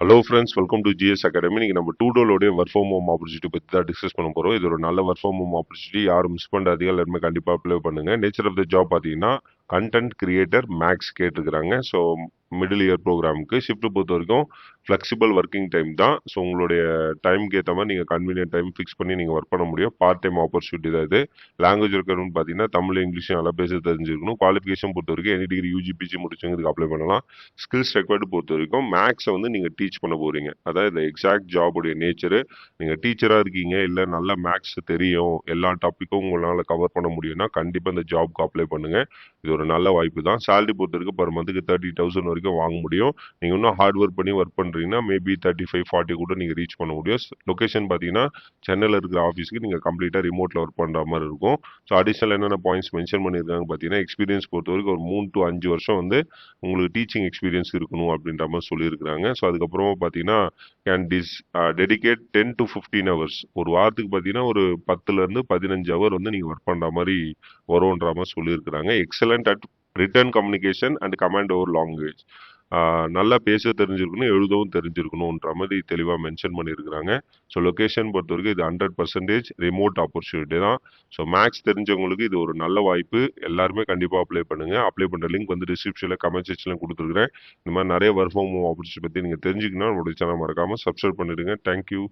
Hello friends welcome to GS academy இன்னைக்கு நம்ம டூ டோலோடைய ஒர்க் ஃப்ரம் ஹோம் ஆப்பர்ச்சுனிட்டி பற்றி தான் டிஸ்கஸ் பண்ண போகிறோம் இது ஒரு நல்ல ஒர்க் ஃப்ரம் ஹோம் ஆப்பர்ச்சுனிட்டி யாரும் மிஸ் பண்ணாதீங்க எல்லாருமே கண்டிப்பாக அப்ளை பண்ணுங்க. நேச்சர் ஆஃப் த ஜாப் பார்த்தீங்கன்னா கண்டென்ட் கிரியேட்டர் மேக்ஸ் கேட்டிருக்கிறாங்க. ஸோ மிடில் இயர் ப்ரோக்ராமுக்கு ஷிஃப்ட் பொறுத்த வரைக்கும் ஃப்ளெக்சிபிள் ஒர்க்கிங் டைம் தான். ஸோ உங்களுடைய டைம்க்கு ஏற்ற மாதிரி நீங்கள் கன்வீனியன்ட் டைம் ஃபிக்ஸ் பண்ணி நீங்கள் ஒர்க் பண்ண முடியும். பார்ட் டைம் ஆப்பர்ச்சுனிட்டி தான் இது. லாங்குவேஜ் இருக்கணும்னு பார்த்தீங்கன்னா தமிழ் இங்கிலீஷும் நல்லா பேச தெரிஞ்சிருக்கணும் குவாலிஃபிகேஷன் பொறுத்த வரைக்கும் எனி டிகிரி யூஜிபிசி முடிச்சவங்களுக்கு அப்ளை பண்ணலாம். ஸ்கில்ஸ் ரெக்வயர்டு பொறுத்த வரைக்கும் மேக்ஸை வந்து நீங்கள் டீச் பண்ண போகிறீங்க அதாவது இந்த எக்ஸாக்ட் ஜாபுடைய நேச்சரு நீங்கள் டீச்சராக இருக்கீங்க இல்லை நல்ல மேக்ஸ் தெரியும் எல்லா டாப்பிக்கும் உங்களால் கவர் பண்ண முடியும்னா கண்டிப்பாக இந்த ஜாப்க்கு அப்ளை பண்ணுங்கள் இது ஒரு நல்ல வாய்ப்பு தான். சேலரி பொறுத்த வரைக்கும் பர் மந்த்துக்கு தேர்ட்டி தௌசண்ட் வரைக்கும் வாங்க முடியும். நீங்கள் இன்னும் ஹார்ட் ஒர்க் பண்ணி ஒர்க் பண்ணுறீங்கன்னா மேபி தேர்ட்டி ஃபைவ் ஃபார்ட்டி கூட நீங்கள் ரீச் பண்ண முடியும். லொக்கேஷன் பார்த்தீங்கன்னா சென்னையில் இருக்கிற ஆஃபீஸ்க்கு நீங்கள் கம்ப்ளீட்டாக ரிமோட்டில் ஒர்க் பண்ணுற மாதிரி இருக்கும். ஸோ அடிஷனல் என்னென்ன பாயிண்ட்ஸ் மென்ஷன் பண்ணியிருக்காங்க பார்த்தீங்கன்னா எக்ஸ்பீரியன்ஸ் பொறுத்த வரைக்கும் ஒரு மூணு டு அஞ்சு வருஷம் வந்து உங்களுக்கு டீச்சிங் எக்ஸ்பீரியன்ஸ் இருக்கணும் அப்படின்ற மாதிரி சொல்லியிருக்கிறாங்க. ஸோ அதுக்கப்புறமா பார்த்தீங்கன்னா can dis dedicate ten to fifteen hours ஒரு வாரத்துக்கு பார்த்தீங்கன்னா ஒரு பத்துலேருந்து பதினஞ்சு ஹவர் வந்து நீங்கள் ஒர்க் பண்ணுற மாதிரி வரும்ன்ற மாதிரி சொல்லியிருக்கிறாங்க. Excellent at written communication and command over language நல்லா பேச தெரிஞ்சிருக்கணும் எழுதவும் தெரிஞ்சிருக்கணுன்ற மாதிரி தெளிவாக மென்ஷன் பண்ணியிருக்கிறாங்க ஸோ லொக்கேஷன் பொறுத்த வரைக்கும் இது ஹண்ட்ரட் பர்சன்டேஜ் ரிமோட் ஆப்பர்ச்சுனிட்டி தான். ஸோ மேக்ஸ் தெரிஞ்சவங்களுக்கு இது ஒரு நல்ல வாய்ப்பு. எல்லாருமே கண்டிப்பாக அப்ளை பண்ணுங்க. அப்ளை பண்ணுற லிங்க் வந்து டிஸ்கிரிப்ஷனில் கமெண்ட் செக்ஷனில் கொடுத்துருக்குறேன். இந்த மாதிரி நிறைய ஒர்க் ஃப்ரம் ஹோம் ஆப்பர்ச்சுனிட்டி பற்றி நீங்கள் தெரிஞ்சுக்கணும் நம்மளுடைய சேனல் மறக்காமல் சப்ஸ்கிரைப் பண்ணிடுங்க. தேங்க்யூ